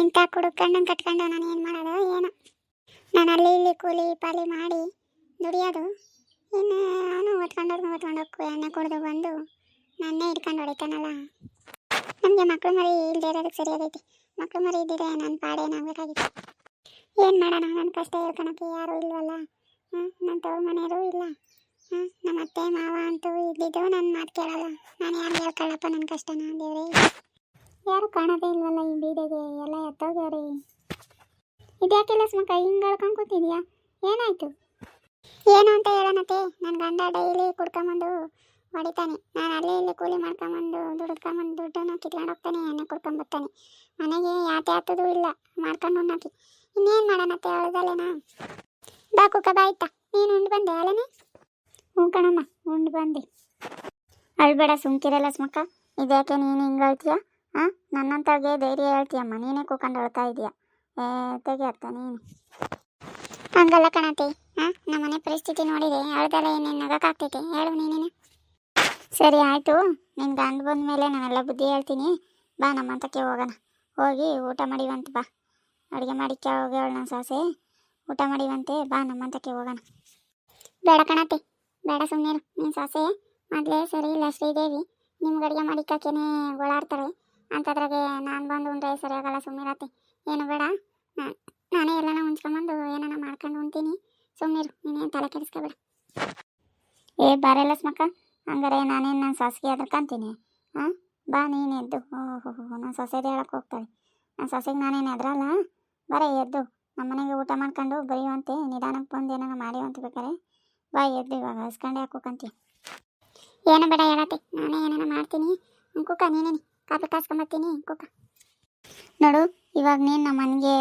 ಇಂಥ ಕುಡುಕಂಡಂಗೆ ಕಟ್ಕೊಂಡು ನಾನು ಏನು ಮಾಡೋದು, ಏನೋ? ನಾನು ಅಲ್ಲಿ ಇಲ್ಲಿ ಕೂಲಿ ಪಾಲಿ ಮಾಡಿ ದುಡಿಯೋದು. ಇನ್ನು ಅವನು ಓದ್ಕೊಂಡವ್ರನ್ನ ಓದ್ಕೊಂಡು ಹೋಗ್ಕು ಎಣ್ಣೆ ಕುಡಿದು ಬಂದು ನನ್ನೇ ಹಿಡ್ಕೊಂಡು ಹೊಡಿತಾನಲ್ಲ. ನಮಗೆ ಮಕ್ಕಳು ಮರಿ ಇಲ್ಲದೆ ಇರೋದಕ್ಕೆ ಸರಿಯಾಗೈತಿ ಮಕ್ಕಳು ಮರಿ ಇದ್ದಿದ್ರೆ ನನ್ನ ಪಾಡೇ ಆಗಬೇಕಾಗಿತ್ತು ಏನು ಮಾಡೋಣ ನನ್ನ ಕಷ್ಟ ಹೇಳ್ಕೊಳಕ್ಕೆ ಯಾರೂ ಇಲ್ವಲ್ಲ? ಹಾಂ ನನ್ನ ತವ್ರ ಮನೆಯವರು ಇಲ್ಲ. ಹಾಂ ನಮ್ಮ ಅತ್ತೆ ಮಾವ ಅಂತೂ ಇದ್ದಿದ್ದು ನನ್ನ ಮಾತು ಕೇಳಲ್ಲ. ನಾನು ಯಾರು ಹೇಳ್ಕೊಳ್ಳಪ್ಪ ನನ್ನ ಕಷ್ಟನ ದೇವ್ರೆ ಯಾರು ಕಾಣೋದೇ ಇಲ್ವಲ್ಲ ಈ ಬೀದಿಗೆ, ಎಲ್ಲ ಎತ್ತೋಗ್ಯಾರಿ ಇದ್ಯಾಕೆಲ್ಲ ಸ್ಮಕ ಹಿಂಗೆ ಹೇಳ್ಕೊಂಡು ಕೂತಿದ್ಯಾ? ಏನಾಯ್ತು? ಏನು ಅಂತ ಹೇಳೋಣತೆ ನನ್ನ ಗಂಡ ಡೈಲಿ ಕುಡ್ಕೊಂಬಂದು ಹೊಡಿತಾನೆ. ನಾನು ಅಲ್ಲಿ ಇಲ್ಲಿ ಕೂಲಿ ಮಾಡ್ಕೊಂಬಂದು, ದುಡ್ಕೊಂಬಂದು ದುಡ್ಡನ್ನು ಕಿತ್ಕೊಂಡು ಹೋಗ್ತಾನೆ, ಎಣ್ಣೆ ಕುಡ್ಕೊಂಬರ್ತಾನೆ ಮನೆಗೆ ಯಾತೆ ಹತ್ತದೂ ಇಲ್ಲ? ಮಾಡ್ಕೊಂಡು ಉಣ್ಣಾಕಿ ಇನ್ನೇನು ಮಾಡೋಣತ್ತೆ ಅವಳದಲ್ಲೇನಾ? ಬಾ ಕುಕ್ಕ ಬಾಯ್ತಾ ನೀನು ಉಂಡು ಬಂದೆ ಅಲ್ಲನೇ? ಹ್ಞೂ ಕಣಮ್ಮ, ಉಂಡು ಬಂದೆ. ಅಳ್ಬೇಡ ಸುಮ್ಕಿರಲ್ಲ ಸ್ಮಕ್ಕ. ಇದ್ಯಾಕೆ ನೀನು ಹಿಂಗೆ ಹಾಂ ನನ್ನಂತವ್ರಿಗೆ ಧೈರ್ಯ ಹೇಳ್ತೀಯಮ್ಮ. ನೀನೇ ಕೂಕೊಂಡು ಅಳ್ತಾ ಇದೀಯ ಏ ತೆಗಿಯತ್ತ ನೀನು. ಹಂಗಲ್ಲ ಕಣತಿ. ಹಾಂ? ನಮ್ಮ ಮನೆ ಪರಿಸ್ಥಿತಿ ನೋಡಿದೆ. ಅಳ್ದಲ್ಲ ಏನೇನು ನಗಕ್ಕಾಗ್ತೈತೆ. ಹೇಳು ನೀನೇನು ಸರಿ, ಆಯಿತು. ನಿನ್ನ ಗಂಡು ಬಂದ ಮೇಲೆ ನಾನೆಲ್ಲ ಬುದ್ಧಿ ಹೇಳ್ತೀನಿ. ಬಾ, ನಮ್ಮಂತಕ್ಕೆ ಹೋಗೋಣ. ಹೋಗಿ ಊಟ ಮಾಡಿವಂತ ಬಾ. ಅಡುಗೆ ಮಾಡಿಕ್ಕೆ ಹೋಗ್ಯಾವಳು ನನ್ನ ಸಾಸೆ. ಊಟ ಮಾಡಿವಂತೆ ಬಾ, ನಮ್ಮಂತಕ್ಕೆ ಹೋಗೋಣ. ಬೇಡ ಕಣತೆ. ಬೇಡ ಸುಮ್ಮನೆ ನೀನು ಸಾಸೆ ಮೊದಲೇ ಸರಿ ಇಲ್ಲ ಶ್ರೀದೇವಿ. ನಿಮ್ಗೆ ಅಡುಗೆ ಮಾಡಿಕ್ಕೇನೆ ಗೋಳಾಡ್ತಾರೆ ಅಂಥದ್ರಾಗೆ ನಾನು ಬಂದು ಉಂಡ್ರೆ ಸರಿ ಆಗಲ್ಲ ಸುಮ್ಮನಿರತ್ತೆ ಏನು ಬೇಡ. ನಾನ್- ಎಲ್ಲನ ಉಂಚ್ಕೊಂಬಂದು ಏನಾನ ಮಾಡ್ಕೊಂಡು ಉಂತೀನಿ. ಸುಮ್ಮನಿರು ನೀನೇನು ತಲೆ ಕೆಡಿಸ್ಕೊಬೇಡ. ಏ ಬಾರೆಲ್ಲ ಸ್ಮಕ್ಕ ಹಂಗಾರೆ ನಾನೇನು ನನ್ನ ಸಾಸಿಗೆ ಎದ್ರಕಂತೀನಿ ಹಾಂ, ಬಾ, ನೀನು ಎದ್ದು. ಓಹೋ ನನ್ನ ಸೊಸೆದು ಹೇಳಕ್ಕೆ ಹೋಗ್ತಾಳೆ. ನನ್ನ ಸೊಸೆಗೆ ನಾನೇನು ಎದ್ರಲ್ಲ ಬರೇ, ಎದ್ದು. ನಮ್ಮ ಮನೆಗೆ ಊಟ ಮಾಡ್ಕೊಂಡು ಬರೆಯುವಂತೆ ನಿಧಾನಕ್ಕೆ ಬಂದು ಏನಾನ ಮಾಡಿವಂತ ಬೇಕಾರೆ. ಬಾ, ಎದ್ದು ಇವಾಗ, ಹಸ್ಕೊಂಡೆ ಹಾಕೋಕಂತೀನಿ ಏನು ಬೇಡ ಹೇಳತ್ತೆ. ನಾನೇ ಏನಾನ ಮಾಡ್ತೀನಿ. ಕುಕ್ಕ, ನೀನೇನಿ. ಕಾಪಿ ಕಾಸ್ಕೊಂಬತ್ತೀನಿ, ಕುಕ್ಕ. ನೋಡು, ಇವಾಗ ನೀನು ನಮ್ಮ ಮನೆಗೆ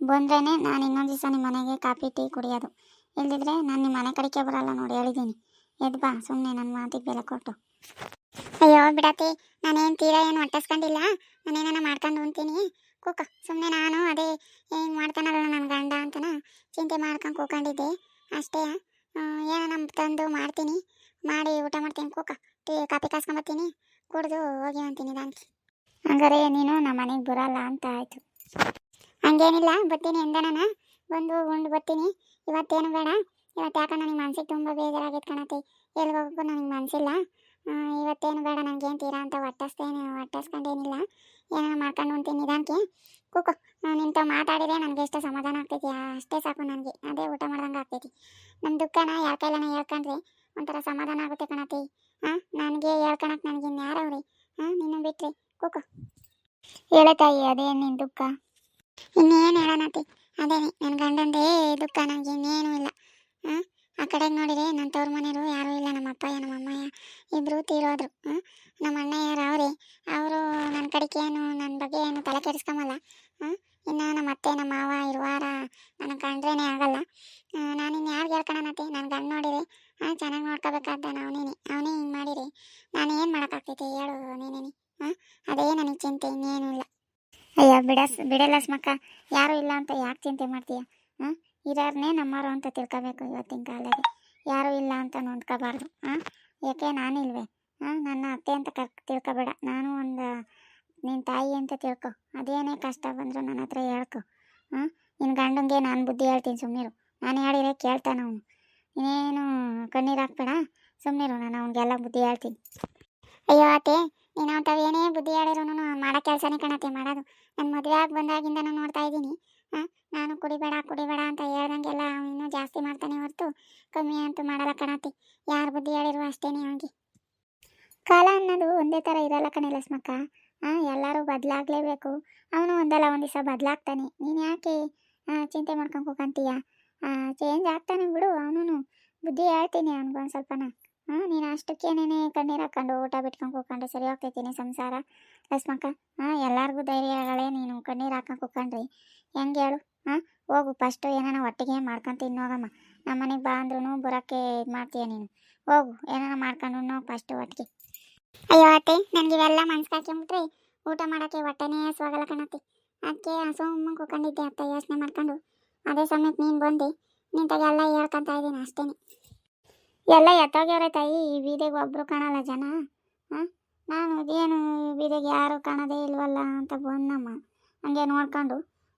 ಬಂದ್ರೇ ನಾನು ಇನ್ನೊಂದು ದಿವಸ ನಿಮ್ಮ ಮನೆಗೆ ಕಾಫಿ, ಟೀ ಕುಡಿಯೋದು. ಇಲ್ದಿದ್ರೆ ನಾನು ನಿಮ್ಮ ಮನೆ ಕಡೆಗೆ ಬರಲ್ಲ ನೋಡಿ ಹೇಳಿದ್ದೀನಿ ಎದ್ ಬಾ ಸುಮ್ಮನೆ ನನ್ನ ಮಾತಿಗೆ ಬೆಲೆ ಕೊಟ್ಟು. ಅಯ್ಯೋ, ಬಿಡತಿ, ನಾನೇನು ತೀರಾ ಏನು ಹೊಟ್ಟಸ್ಕೊಂಡಿಲ್ಲ ನಾನೇನ ಮಾಡ್ಕೊಂಡು ಉಂತೀನಿ ಕೂಕ ಸುಮ್ಮನೆ ನಾನು ಅದೇ ಹೆಂಗೆ ಮಾಡ್ತಾನಲ್ಲ ನನ್ನ ಗಂಡ ಅಂತನ, ಚಿಂತೆ ಮಾಡ್ಕೊಂಡು ಕೂಕೊಂಡಿದ್ದೆ. ಅಷ್ಟೇ ಏನೋ ನಮ್ಮ ತಂದು ಮಾಡ್ತೀನಿ. ಮಾಡಿ ಊಟ ಮಾಡ್ತೀನಿ ಕೂಕ ಟೀ, ಕಾಫಿ ಕಾಸ್ಕೊಂಬರ್ತೀನಿ ಕುಡಿದು ಹೋಗಿ ಅಂತೀನಿ ದಾನ್ಕಿ ಹಂಗಾರೆ ನೀನು ನಮ್ಮ ಮನೆಗೆ ಬರಲ್ಲ ಅಂತ ಆಯಿತು. ಹಂಗೇನಿಲ್ಲ, ಬರ್ತೀನಿ ಎಂದನ ಬಂದು ಉಂಡು ಬರ್ತೀನಿ. ಇವತ್ತೇನು ಬೇಡ. ಇವತ್ತು ಯಾಕೆ ನನಗೆ ಮನ್ಸಿಗೆ ತುಂಬ ಬೇಜಾರಾಗಿತ್ತು ಕಣತಿ. ಎಲ್ಲಿ ಹೋಗೋಕ್ಕೂ ನನಗೆ ಮನಸ್ಸಿಲ್ಲ ಇವತ್ತೇನು ಬೇಡ ನನಗೇನು ತೀರಾ ಅಂತ ಹೊಟ್ಟಸ್ತೇನೆ ಹೊಟ್ಟಸ್ಕೊಂಡೇನಿಲ್ಲ ಏನೋ ಮಾಡ್ಕೊಂಡು ಉಣ್ತೀನಿ ನಿಧಾನಕ್ಕೆ ಕೂಕೋ ನಿಂತ ಮಾತಾಡಿದ್ರೆ ನನಗೆ ಎಷ್ಟು ಸಮಾಧಾನ ಆಗ್ತೈತಿ. ಅಷ್ಟೇ ಸಾಕು ನನಗೆ. ಅದೇ ಊಟ ಮಾಡ್ದಂಗೆ ಆಗ್ತೈತಿ. ನಮ್ಮ ದುಃಖನ ಯಾರ ಕೈಲನ ಹೇಳ್ಕೊಂಡ್ರೆ ಒಂಥರ ಸಮಾಧಾನ ಆಗುತ್ತೆ ಕಣತಿ. ನನಗೆ ಹೇಳ್ಕೊಳಕ್ಕೆ ನನಗೆ ಇನ್ಯಾರವ್ರಿ ಹಾಂ ನಿನ್ನ ಬಿಟ್ರಿ. ಕೂಕು ಹೇಳತಾಯಿ ಅದೇ ನಿನ್ ದುಃಖ. ಇನ್ನೇನು ಹೇಳೋಣತಿ ಅದೇ ನನ್ನ ಗಂಡಂದೇ ದುಃಖ, ನನಗೆ ಇನ್ನೇನು ಇಲ್ಲ. ಹಾಂ, ಆ ಕಡೆ ನೋಡಿದ್ರೆ ನನ್ನ ತವ್ರ ಮನೆಯವರು ಯಾರೂ ಇಲ್ಲ, ನಮ್ಮ ಅಪ್ಪಯ್ಯ, ನಮ್ಮ ಅಮ್ಮಯ್ಯ. ಇಬ್ಬರು ತೀರೋದ್ರು. ಹಾಂ, ನಮ್ಮ ಅಣ್ಣಯ್ಯರು ಅವರೇ. ಅವರು ನನ್ನ ಕಡೆಗೆ ಏನು ನನ್ನ ಬಗ್ಗೆ ಏನು ತಲೆ ಕೆಡಿಸ್ಕೊಂಬಲ್ಲ. ಹಾಂ, ಇನ್ನು ನಮ್ಮ ಅತ್ತೆ, ನಮ್ಮ ಮಾವ, ಇರುವಾರ ನನಗೆ ಕಂಡ್ರೇ ಆಗಲ್ಲ. ನಾನು ಇನ್ನು ಯಾರು ಹೇಳ್ಕೊಳನತ್ತೆ ನನ್ನ ಗಂಡ ನೋಡಿರಿ ಹಾಂ ಚೆನ್ನಾಗಿ ನೋಡ್ಕೋಬೇಕಾದ ಅವನೇನೆ ಅವನೇ ಹಿಂಗೆ ಮಾಡಿರಿ. ನಾನು ಏನು ಮಾಡೋಕ್ಕಾಗ್ತೈತೆ ಹೇಳು ನೀನೇನೆ ಹಾಂ ಅದೇ ನನಗೆ ಚಿಂತೆ, ಇನ್ನೇನು ಇಲ್ಲ. ಅಯ್ಯ, ಬಿಡಸ್, ಬಿಡಲ್ಲ ಸ್ಮಕ್ಕ. ಯಾರೂ ಇಲ್ಲ ಅಂತ ಯಾಕೆ ಚಿಂತೆ ಮಾಡ್ತೀಯ? ಹಾಂ ಇರೋರ್ನೇ ನಮ್ಮವರು ಅಂತ ತಿಳ್ಕೊಬೇಕು ಇವತ್ತಿನ ಕಾಲದಲ್ಲಿ ಯಾರೂ ಇಲ್ಲ ಅಂತ ನೋಡ್ಕೋಬಾರ್ದು ಹಾಂ ಯಾಕೆ ನಾನಿಲ್ವೇ ಹಾಂ ನನ್ನ ಅತ್ತೆ ಅಂತ ಕರ್ ತಿಳ್ಕೊಬೇಡ. ನಾನು ಒಂದು ನಿನ್ನ ತಾಯಿ ಅಂತ ತಿಳ್ಕೊ. ಅದೇನೇ ಕಷ್ಟ ಬಂದರೂ ನನ್ನ ಹತ್ರ ಹೇಳ್ಕೊ ಹಾಂ ನಿನ್ನ ಗಂಡಂಗೆ ನಾನು ಬುದ್ಧಿ ಹೇಳ್ತೀನಿ ಸುಮ್ಮನೆ ನಾನು ಹೇಳಿದ್ರೆ ಕೇಳ್ತಾನೆ ಅವನು. ಇನ್ನೇನು ಕಣ್ಣೀರು ಹಾಕ್ಬೇಡ? ಸುಮ್ಮನಿರು ನಾನು ಅವ್ನಿಗೆಲ್ಲ ಬುದ್ಧಿ ಹೇಳ್ತೀನಿ. ಅಯ್ಯೋ ಅತ್ತೆ ನೀನು ಏನೇ ಬುದ್ಧಿ ಹೇಳಿರೋನು ಮಾಡೋ ಕೆಲಸನೇ ಕಾಣತ್ತೆ ಮಾಡೋದು. ನನ್ನ ಮದುವೆ ಆಗಿ ಬಂದಾಗಿಂದ ನಾನು ನೋಡ್ತಾ ಇದ್ದೀನಿ. ನಾನು ಕುಡಿಬೇಡ ಕುಡಿಬೇಡ ಅಂತ ಹೇಳ್ದಂಗೆಲ್ಲ ಅವ್ನು ಇನ್ನೂ ಜಾಸ್ತಿ ಮಾಡ್ತಾನೆ ಹೊರತು. ಕಮ್ಮಿ ಅಂತೂ ಮಾಡಲ್ಲ ಕಣತ್ತೆ ಯಾರು ಬುದ್ಧಿ ಹೇಳಿರುವ ಅಷ್ಟೇನೆ ಅವನಿಗೆ. ಕಾಲ ಅನ್ನೋದು ಒಂದೇ ಥರ ಇರಲ್ಲ ಕಣೆ ಲಕ್ಷ್ಮಕ್ಕ. ಹಾಂ ಎಲ್ಲರೂ ಬದಲಾಗಲೇಬೇಕು. ಅವನು ಒಂದಲ್ಲ ಒಂದು ದಿವಸ ಬದಲಾಗ್ತಾನೆ. ನೀನು ಯಾಕೆ ಆ, ಚಿಂತೆ ಮಾಡ್ಕೊಂಡು ಕೂಕಂತೀಯ? ಚೇಂಜ್ ಆಗ್ತಾನೆ ಬಿಡು ಅವನು ಬುದ್ಧಿ ಹೇಳ್ತೀನಿ ಅವ್ನಿಗೊಂದು ಸ್ವಲ್ಪನ. ಹಾಂ ನೀನು ಅಷ್ಟಕ್ಕೇನೇನೆ ಕಣ್ಣೀರು ಹಾಕೊಂಡು ಊಟ ಬಿಟ್ಕೊಂಡು ಕೂತ್ಕೊಂಡ್ರೆ ಸರಿ ಹೋಗ್ತೈತೀನಿ ಸಂಸಾರ. ಲಕ್ಷ್ಮಕ್ಕ ಹಾಂ ಎಲ್ಲರಿಗೂ ಧೈರ್ಯ ಆಗಳೆ ನೀನು, ಕಣ್ಣೀರು ಹಾಕೊಂಡು ಕೂತ್ಕೊಂಡ್ರಿ. ಹೆಂಗೆ ಹೇಳು ಹಾಂ ಹೋಗು ಫಸ್ಟು ಏನಾನ ಒಟ್ಟಿಗೆ ಮಾಡ್ಕೊಂಡು ತಿನ್ನೋಗಮ್ಮ. ನಮ್ಮ ಮನೆಗೆ ಬಾ ಅಂದ್ರೂ ಬರೋಕ್ಕೆ ಇದು ಮಾಡ್ತೀಯ ನೀನು. ಹೋಗು, ಏನಾನ ಮಾಡ್ಕೊಂಡು ಫಸ್ಟು ಒಟ್ಟಿಗೆ. ಅಯ್ಯೋ ಅತ್ತೆ, ನನಗೆ ಇವೆಲ್ಲ ಮನ್ಸಿಗೆ ಹಾಕ್ಕೊಂಬಿಟ್ರೆ ಊಟ ಮಾಡೋಕ್ಕೆ ಹೊಟ್ಟೆನೇ ಹಸುವಾಗಲ್ಲ ಕಣತ್ತೆ. ಅದಕ್ಕೆ ಸುಮ್ಮನೆ ಕೂಕೊಂಡಿದ್ದೆ ಅತ್ತ, ಯೋಚನೆ ಮಾಡ್ಕೊಂಡು. ಅದೇ ಸಮಯಕ್ಕೆ ನೀನು ಬಂದು. ನಿಂತಾಗ ಎಲ್ಲ ಹೇಳ್ಕೊಂತ ಇದ್ದೀನಿ ಅಷ್ಟೇ ಎಲ್ಲ ಎತ್ತೋಗ್ಯವ್ರೆ ತಾಯಿ, ಈ ಬೀದಿಗೆ ಒಬ್ಬರು ಕಾಣಲ್ಲ ಜನ. ಹಾಂ? ನಾನು ಇದೇನು ಈ ಬೀದಿಗೆ ಯಾರು ಕಾಣೋದೇ ಇಲ್ವಲ್ಲ ಅಂತ ಬಂದಮ್ಮ. ಹಂಗೆ ನೋಡ್ಕೊಂಡು.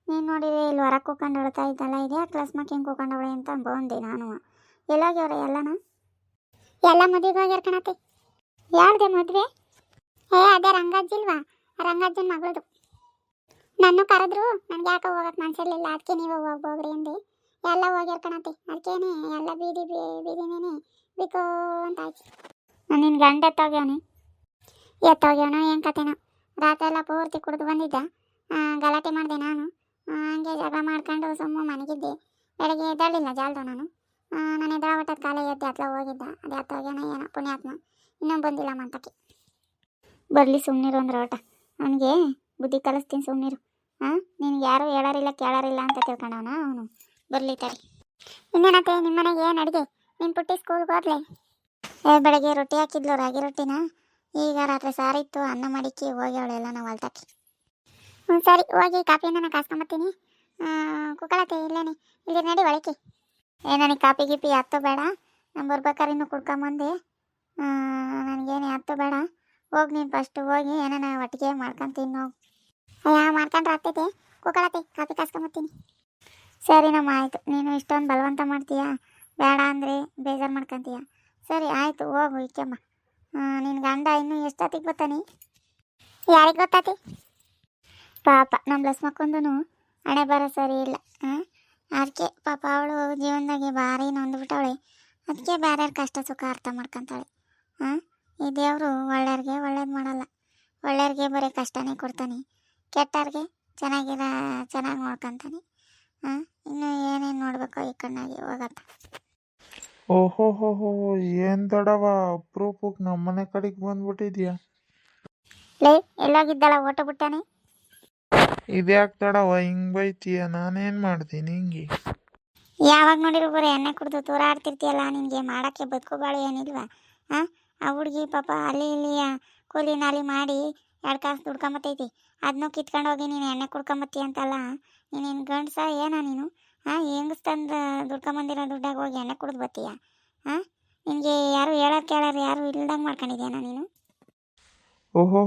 ನೀನು ನೋಡಿದ್ರೆ ಇಲ್ಲಿ ಹೊರಗೆ ಕೂಕೊಂಡು ಹೇಳ್ತಾ ಇದ್ದಲ್ಲ, ಇದೇ ಕ್ಲಾಸ್ ಹಿಂಗೆ ಕೂಕೊಂಡವಳೆ ಅಂತ ಬಂದೆ ನಾನು. ಎಲ್ಲೋಗ್ಯವ್ರೆ ಎಲ್ಲನ? ಎಲ್ಲ ಮದುವೆಗೆ ಹೋಗ್ಯಾರ ಕಣತೆ ಯಾರ್ದೆ ಮದುವೆ? ಏ, ಅದೇ ರಂಗಜ್ಜಿಲ್ವಾ ರಂಗಜ್ಜನ ಮಗಳದು. ನನ್ನ ಕರೆದ್ರು, ನನಗೆ ಯಾಕೆ ಹೋಗಕ್ಕೆ ಮನಸ್ಸಿರಲಿಲ್ಲ ಅದಕ್ಕೆ ನೀವು ಹೋಗ್ಬೋಗ್ರಿ ಅಂದೆ. ಎಲ್ಲ ಹೋಗ್ಯಾರ ಕಣತೆ ಅದಕ್ಕೇನೆ ಎಲ್ಲ ಬೀದಿ ಬೀದಿನೇನೆ ಬಿಕೋ ಅಂತ ಆಯ್ತು ನಿನ್ನ ಗಂಡ ಎತ್ತೋಗ್ಯವನಿ? ಎತ್ತೋಗ್ಯವನೋ ಏನು ಕತೆನೋ? ರಾತ್ರಿ ಎಲ್ಲ ಪೂರ್ತಿ ಕುಡಿದು ಬಂದಿದ್ದ? ಗಲಾಟೆ ಮಾಡಿದೆ ನಾನು. ಹಂಗೆ ಜಗಳ ಮಾಡ್ಕೊಂಡು ಸುಮ್ಮ ಮನೆಗಿದ್ದೆ. ಬೆಳಗ್ಗೆ ಎದ್ದೇಳಿಲ್ಲ ಜಾಲ್ದು ನಾನು. ನಾನು ಎದ್ದೇಳಬಟ್ಟದ ಕಾಲ ಎದ್ದು ಹತ್ಲ ಹೋಗಿದ್ದ. ಅದು ಎತ್ತೋಗ್ಯಾನ ಏನೋ ಪುಣ್ಯಾತ್ಮ. ಇನ್ನೂ ಬಂದಿಲ್ಲ ಮಂತಕ್ಕೆ. ಬರಲಿ ಸುಮ್ಮನಿರು ಅಂದ್ರೆ ಓಟ ಅವನಿಗೆ ಬುದ್ಧಿ ಕಲಿಸ್ತೀನಿ ಸುಮ್ಮನಿರು ಹಾಂ ನಿನ್ಗೆ ಯಾರು ಹೇಳೋರಿಲ್ಲ, ಕೇಳೋರಿಲ್ಲ ಅಂತ ತಿಳ್ಕೊಂಡವನ ಅವನು? ಬರಲಿ ತಡಿ ಇನ್ನೇನತ್ತೆ ನಿಮ್ಮ ಮನೆಗೆ ಏನು ಅಡುಗೆ? ನಿಮ್ಮ ಪುಟ್ಟಿ ಸ್ಕೂಲ್ಗೆ ಹೋದ್ಲೆ? ಏ, ಬೆಳಗ್ಗೆ ರೊಟ್ಟಿ ಹಾಕಿದ್ಲು, ರಾಗಿ ರೊಟ್ಟಿನ? ಈಗ ರಾತ್ರಿ ಸಾರಿತ್ತು ಅನ್ನ ಮಾಡಿಕ್ಕಿ ಹೋಗಿ ಅವಳೆಲ್ಲ ನಾವು ಅಲ್ತಾಕಿ ಹ್ಞೂ, ಸರಿ, ಹೋಗಿ ಕಾಫಿಯನ್ನು ನಾನು ಕಾಸ್ಕೊಂಬತ್ತೀನಿ ಕುಕ್ಕಳತ್ತೆ ಇಲ್ಲೇನೆ ಇಲ್ಲಿ ನಡಿ ಒಳಕಿ ಏ, ನನಗೆ ಕಾಫಿ ಗಿಪಿ ಹತ್ತು ಬೇಡ. ನಾನು ಬರ್ಬೇಕಾದ್ರೆ ಇನ್ನೂ ಕುಡ್ಕೊಂಬಂದೆ. ನನಗೇನು ಹತ್ತು ಬೇಡ. ಹೋಗಿ ನೀನು ಫಸ್ಟ್ ಹೋಗಿ ಏನಾನ ಒಟ್ಟಿಗೆ ಮಾಡ್ಕೊಂತೀನಿ ಹೋಗಿ ಅಯ್ಯ, ಮಾಡ್ಕೊಂಡ್ರೆ ಆಗ್ತೈತೆ? ಕೂಕಳತಿ ಕಾಫಿ ಕಾಸ್ಕೊಂಬತ್ತೀನಿ. ಸರಿನಮ್ಮ ಆಯಿತು. ನೀನು ಇಷ್ಟೊಂದು ಬಲವಂತ ಮಾಡ್ತೀಯಾ? ಬೇಡ ಅಂದರೆ ಬೇಜಾರು ಮಾಡ್ಕೊಂತೀಯ? ಸರಿ, ಆಯಿತು, ಹೋಗು ಇಕ್ಕಮ್ಮ ನಿನ್ನ ಗಂಡ ಇನ್ನೂ ಎಷ್ಟೊತ್ತಿಗೆ ಬರ್ತಾನೆ? ಯಾರಿಗೆ ಗೊತ್ತಾತಿ? ಪಾಪ ನಮ್ಮ ಲಸ್ಮಕ್ಕೊಂದು ಹಣೆ ಬರೋ ಸರಿ ಇಲ್ಲ. ಅದಕ್ಕೆ ಪಾಪ ಅವಳು ಜೀವನದಾಗೆ ಭಾರಿ ನೊಂದ್ಬಿಟ್ಟವಳೆ. ಅದಕ್ಕೆ ಬೇರೆಯವ್ರ ಕಷ್ಟ ಸುಖ ಅರ್ಥ ಮಾಡ್ಕೊಂತಾಳೆ. ಹಾಂ ಈ ದೇವರು ಒಳ್ಳೆಯವ್ರಿಗೆ ಒಳ್ಳೇದು ಮಾಡಲ್ಲ. ಒಳ್ಳೆಯವ್ರಿಗೆ ಬರೀ ಕಷ್ಟನೇ ಕೊಡ್ತಾನೆ. ಕೆಟ್ಟವ್ರಿಗೆ ಚೆನ್ನಾಗಿರ ಚೆನ್ನಾಗಿ ನೋಡ್ಕೊತಾನೆ. ಹಾಂ ಇನ್ನು ಏನೇನು ನೋಡಬೇಕು ಈ ಕಣ್ಣಾಗಿ ಹೋಗತ್ತ. ಓಹೋ ಹೋ ಹೋ ಏನ್ ದೊಡವ? ಅಪ್ರೂಪಕ್ಕೆ ನಮ್ಮನೆ ಕಡೆಗೆ ಬಂದ್ಬಿಟ್ಟಿದ್ಯಾ? ಲೇ ಎಲ್ಲೋಗಿದ್ದಲ್ಲ ಓಟ ಬಿಟ್ಟಾನೆ? ಇದ್ಯಾಕೆ ತಡವ ಹಿಂಗ್ ಬೈತೀಯ? ನಾನೇನು ಮಾಡ್ತೀನಿ ಹಿಂಗೆ? ಯಾವಾಗ ನೋಡಿದ್ರು ಬರೀ ಎಣ್ಣೆ ಕುಡಿದು ತೂರಾಡ್ತಿರ್ತೀಯಲ್ಲ ನಿನಗೆ ಮಾಡೋಕ್ಕೆ ಬದುಕು ಬಾಳು ಏನಿಲ್ವಾ? ಹಾಂ ಆ ಹುಡುಗಿ ಪಾಪ ಅಲ್ಲಿ ಇಲ್ಲಿ ಕೂಲಿ ನಾಲಿ ಮಾಡಿ ಎರಡು ಕಾಸು ದುಡ್ಕೊಂಬತ್ತೈತಿ. ಅದನ್ನೂ ಕಿತ್ಕೊಂಡು ಹೋಗಿ ನೀನು ಎಣ್ಣೆ ಕುಡ್ಕೊಂಬತ್ತಿ ಅಂತಲ್ಲ ನೀನು ಗಂಡಸ ಏನ ನೀನು? ಹಾಂ ಹೆಂಗಸ್ತಂದು ದುಡ್ಕೊಂಬಂದಿರೋ ದುಡ್ಡಾಗ ಹೋಗಿ ಎಣ್ಣೆ ಕುಡ್ದು ಬತ್ತೀಯ? ಹಾಂ ನಿನಗೆ ಯಾರು ಹೇಳೋರು ಕೇಳೋರು ಯಾರು ಇಲ್ದಂಗೆ ಮಾಡ್ಕೊಂಡಿದ್ಯಾನ ನೀನು? ಓಹೋ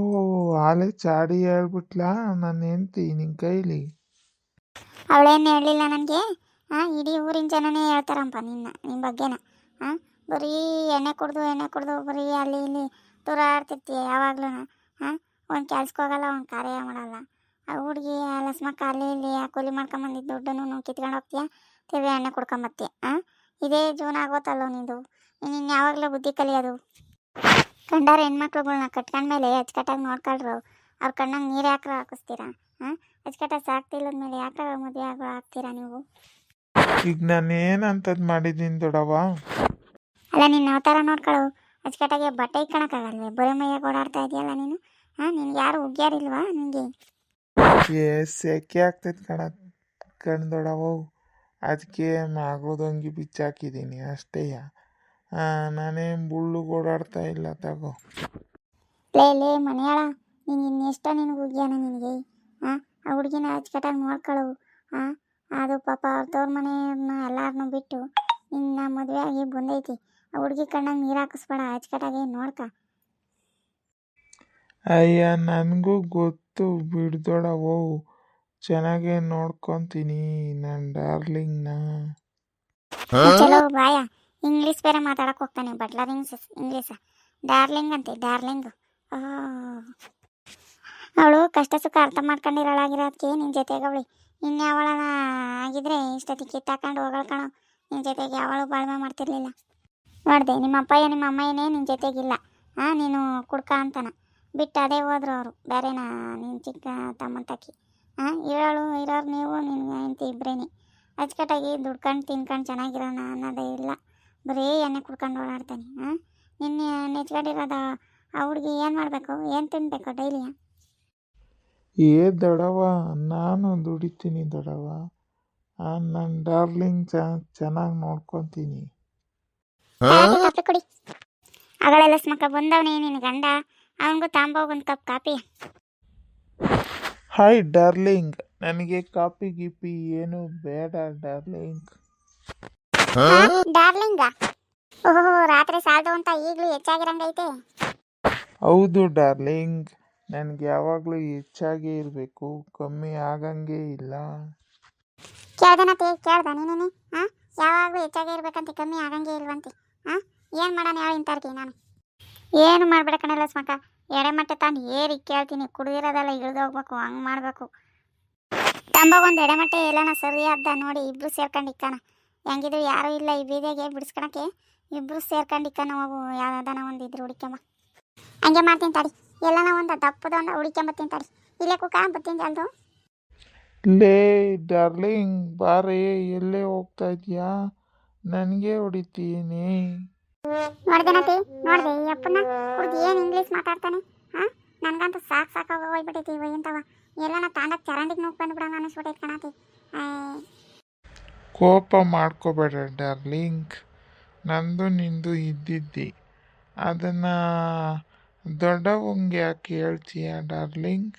ಆಲೆ ಚಾಡಿ ಹೇಳ್ಬಿಟ್ಲಾ ನನ್ನ ಹೆಂಡ್ತಿ ನಿನ್ ಕೈಲಿ. ಅವಳೇನು ಹೇಳಲಿಲ್ಲ ನನಗೆ? ಹಾಂ ಇಡೀ ಊರಿನ ಜನನೇ ಹೇಳ್ತಾರಪ್ಪ ನಿನ್ನ ನಿಮ್ಮ ಬಗ್ಗೆನ. ಹಾಂ ಬರೀ ಎಣ್ಣೆ ಕುಡ್ದು ಎಣ್ಣೆ ಕುಡ್ದು ಬರೀ ಅಲ್ಲಿ ಇಲ್ಲಿ ತೂರಾಡ್ತಿರ್ತೀಯ ಯಾವಾಗ್ಲೂ ಒಂದು ಕೆಲ್ಸಕ್ಕೆ ಹೋಗಲ್ಲ ಒಂದು ಕಾರ್ಯ ಮಾಡಲ್ಲ. ಆ ಹುಡುಗಿ ಲಸ್ಮಕ್ಕ ಅಲ್ಲಿ ಇಲ್ಲಿ ಆ ಕೂಲಿ ಮಾಡ್ಕೊಂಬಂದಿದ್ದು ದುಡ್ಡನ್ನು ಕಿತ್ಕೊಂಡು ಹೋಗ್ತೀಯ? ತಿರ್ಗಿ ಎಣ್ಣೆ ಕುಡ್ಕೊಂಬತ್ತೀಯ ಹಾಂ ಇದೇ ಜೀವನ ಆಗೋತಲ್ಲೋ ನಿಂದು? ನೀನು ಯಾವಾಗಲೂ ಬುದ್ಧಿ ಕಲಿಯೋದು. ಕಂಡಾರ ಹೆಣ್ಮಕ್ಳುಗಳ್ನ ಕಟ್ಕೊಂಡ್ಮೇಲೆ ಅಚ್ಚುಕಟ್ಟಾಗಿ ನೋಡ್ಕೊಳ್ರು. ಅವ್ರ ಕಣ್ಣಂಗೆ ನೀರು ಯಾಕ್ರ ಹಾಕಿಸ್ತೀರಾ ಹಾಂ ಅಚ್ಚುಕಟ್ಟಾಗಿ ಸಾಕ್ತಿಲ್ಲದ ಮೇಲೆ ಯಾಕ್ರ ಮದುವೆ ಆಗೋ ಹಾಕ್ತೀರಾ ನೀವು? ಈಗ ನಾನು ಏನಂತದ್ ಮಾಡಿದ್ದೀನಿ ದೊಡವ ಅಲ್ಲ ನಿನ್ನ ಅವತಾರ ನೋಡ್ಕೊಳ್ಳು ಅಚ್ಚುಕಟ್ಟಾಗಿ ಬಟ್ಟೆ ಇಕ್ಕಣಕ್ಕಾಗಲ್ವೇ ಬರೀ ಮೈಯಾಗ ಓಡಾಡ್ತಾ ಇದೆಯಲ್ಲ ನೀನು? ಹಾಂ ನೀನು ಯಾರು ಉಗ್ಯಾರಿಲ್ವಾ ನಿನಗೆ? ಏ ಸೆಕೆ ಆಗ್ತೈತೆ ಕಣ ಕಣ್ದೊಡವು ಅದಕ್ಕೆ ಮಾಗೋದಂಗಿ ಬಿಚ್ಚಾಕಿದ್ದೀನಿ ಅಷ್ಟೇಯ ನಾನೇನು ಬುಳ್ಳು ಓಡಾಡ್ತಾ ಇಲ್ಲ ತಗೋ. ಲೇ ಲೇ ಮನೆಯಾಳ ನೀನು ಇನ್ನೆಷ್ಟ ನಿನಗೆ ಉಗ್ಯಾನ ನಿನಗೆ? ಹಾಂ ಆ ಹುಡುಗಿನ ಅಚ್ಚುಕಟ್ಟಾಗಿ ನೋಡ್ಕೊಳ್ಳು ಹಾಂ ಅದು ಪಾಪ ಅವ್ರದವ್ರ ಮನೆಯವ್ರನ್ನ ಎಲ್ಲಾರನ್ನೂ ಬಿಟ್ಟು ನಿನ್ನ ಮದುವೆ ಆಗಿ ಬಂದೈತಿ. ಆ ಹುಡುಗಿ ಕಣ್ಣಾಗ ನೀರು ಹಾಕಿಸ್ಬೇಡ ಅಚ್ಚುಕಟ್ಟಾಗಿ ನೋಡ್ಕ? ಅಯ್ಯ ನನಗೂ ಗೊತ್ತು ಬಿಡ್ದೊಡವೋ. ಚೆನ್ನಾಗೇ ನೋಡ್ಕೊತೀನಿ ನನ್ನ ಡಾರ್ಲಿಂಗ್ನ. ಚಲೋ ಬಾಯ. ಇಂಗ್ಲೀಷ್ ಬೇರೆ ಮಾತಾಡಕ್ ಹೋಗ್ತಾನೆ ಬಟ್ಲರ್ ಇಂಗ್ಲೀಷ್ ಇಂಗ್ಲೀಷ. ಡಾರ್ಲಿಂಗ್ ಅಂತ ಡಾರ್ಲಿಂಗ್. ಅವಳು ಕಷ್ಟ ಸುಖ ಅರ್ಥ ಮಾಡ್ಕೊಂಡಿರೋಳಾಗಿರೋದಕ್ಕೆ ನಿನ್ನ ಜೊತೆಗೆ ಅವಳಿ ಇನ್ಯಾವಳ ಆಗಿದ್ರೆ ಇಷ್ಟೊತ್ತಿಗೆ ಕಿತ್ತಾಕೊಂಡು ಹೋಗಳ್ಕಣೋ ನಿನ್ನ ಜೊತೆಗೆ ಯಾವಳು ಬಾಳ್ಮೆ ಮಾಡ್ತಿರ್ಲಿಲ್ಲ. ನೋಡಿದೆ ನಿಮ್ಮ ಅಪ್ಪಯ್ಯ ನಿಮ್ಮ ಅಮ್ಮಯ್ಯನೇ ನಿನ್ನ ಜೊತೆಗಿಲ್ಲ. ಆ ನೀನು ಕುಡ್ಕ ಅಂತಾನ. ಬಿಟ್ಟು ಅದೇ ಹೋದ್ರು ಅವರು. ಬೇರೆನಾ ನಿನ್ನ ಚಿಕ್ಕ ತಮ್ಮ ತಕ್ಕಿ. ಹಾಂ ಇರೋಳು ಇರೋರು ನೀವು ನಿನ್ನ ಹೆಂಡತಿ ಇಬ್ಬರೇನೆ ಅಚ್ಚುಕಟ್ಟಾಗಿ ದುಡ್ಕೊಂಡು ತಿನ್ಕೊಂಡು ಚೆನ್ನಾಗಿರೋಣ ಅನ್ನೋದೇ ಇಲ್ಲ. ಬರೀ ಎಣ್ಣೆ ಕುಡ್ಕೊಂಡು ಓಡಾಡ್ತಾನೆ. ಹಾಂ ನಿನ್ನೆ ನೆಚ್ಕೊಂಡಿರೋದ ಆ ಹುಡುಗಿ ಏನು ಮಾಡಬೇಕು? ಏನು ತಿನ್ನಬೇಕು ಡೈಲಿ? ಏ ದಡವ ನಾನು ದುಡಿತೀನಿ ದಡವ ನನ್ನ ಡಾರ್ಲಿಂಗ್ ಚೆನ್ನಾಗಿ ನೋಡ್ಕೊತೀನಿ. ಕುಡಿ. ಅಗಳೆಲ್ಲ ಸ್ಮಕ ಬಂದವನೇ ನಿನ್ನ ಗಂಡ. ಅವನಿಗೂ ತಾಂಬೋಗ್ ಒಂದು ಕಪ್ ಕಾಪಿ ಹಾಯ್ ಡಾರ್ಲಿಂಗ್ ನನಗೆ ಕಾಪಿ ಗಿಪಿ ಏನು ಬೇಡ ಡಾರ್ಲಿಂಗ್ ಡಾರ್ಲಿಂಗ ಓಹೋ ರಾತ್ರಿ ಸಾಲದು ಅಂತ ಈಗಲೂ ಹೆಚ್ಚಾಗಿರಂಗೈತೆ. ಹೌದು ಡಾರ್ಲಿಂಗ್ ನನಗೆ ಯಾವಾಗಲೂ ಹೆಚ್ಚಾಗಿ ಇರಬೇಕು ಕಮ್ಮಿ ಆಗಂಗೆ ಇಲ್ಲ. ಕೇಳ್ದನತಿ ಕೇಳ್ದ ನೀನೇನೆ ಹಾಂ ಯಾವಾಗಲೂ ಹೆಚ್ಚಾಗೇ ಇರ್ಬೇಕಂತ ಕಮ್ಮಿ ಆಗಂಗೆ ಇಲ್ವಂತೆ. ಹಾಂ ಏನು ಮಾಡೋಣ ಹೇಳಿ ಇಂತಾರ್ತಿ ನಾನು? ಏನು ಮಾಡ್ಬೇಡ ಕಣಲ್ಲ ಸ್ಮಕ ಎಡೆಮಟ್ಟೆ ತಾನು ಏರಿ ಕೇಳ್ತೀನಿ, ಕುಡಿದಿರೋದೆಲ್ಲ ಇಳಿದು ಹೋಗ್ಬೇಕು, ಹಂಗೆ ಮಾಡಬೇಕು. ತಂಬಗೊಂದು ಎಡೆಮಟ್ಟೆ ಎಲ್ಲನ ಸರಿಯಾದ ನೋಡಿ ಇಬ್ರು ಸೇರ್ಕೊಂಡು ಇಕ್ಕಣ. ಹೆಂಗಿದ್ರು ಯಾರೂ ಇಲ್ಲ, ಈ ಬೀದಿಗೆ ಬಿಡಿಸ್ಕೊಳಕ್ಕೆ ಇಬ್ರು ಸೇರ್ಕೊಂಡು ಇಕ್ಕನ ಹೋಗು, ಯಾವ್ದಾನ ಒಂದು ಇದ್ರು ಹುಡ್ಕೊಂಬ ಹಂಗೆ ಮಾಡ್ತೀನಿ ತಡಿ. ಎಲ್ಲನ ಒಂದು ದಪ್ಪದ ಒಂದು ಹುಡ್ಕೊಂಬತ್ತೀನಿ ತಡಿ. ಇಲ್ಲೇ ಕುಕ್ಕ ಬತ್ತೀನಿ ಜಲ್ದು. ಲೇ, ಡಾರ್ಲಿಂಗ್, ಬಾರೇ, ಎಲ್ಲೇ ಹೋಗ್ತಾ ಇದೆಯಾ? ನನಗೆ ಹೊಡಿತೀನಿ. ನೋಡ್ದೇನತಿ ನೋಡ್ದೆ ಈ ಅಪ್ಪನ ಕುಡ್ದು ಏನು ಇಂಗ್ಲೀಷ್ ಮಾತಾಡ್ತಾನೆ? ಹಾಂ? ನನಗಂತೂ ಸಾಕು ಸಾಕಾಗ ಹೋಗ್ಬಿಟ್ಟೈತಿ ಇವ ಇಂಥವ ಎಲ್ಲ ತಾಂಡಕ್ ಚರಂಡಿಗೆ ನುಗ್ಗಿ ಬಂದ್ಬಿಡೋಣ ಅನಿಸ್ಬಿಟ್ಟೈತಿ ಕಣತಿ. ಕೋಪ ಮಾಡ್ಕೋಬೇಡ ಡಾರ್ಲಿಂಗ್. ನಂದು ನಿಂದು ಇದ್ದಿದ್ದಿ. ಅದನ್ನು ದೊಡ್ಡವಂಗೆ ಯಾಕೆ ಹೇಳ್ತೀಯ ಡಾರ್ಲಿಂಗ್?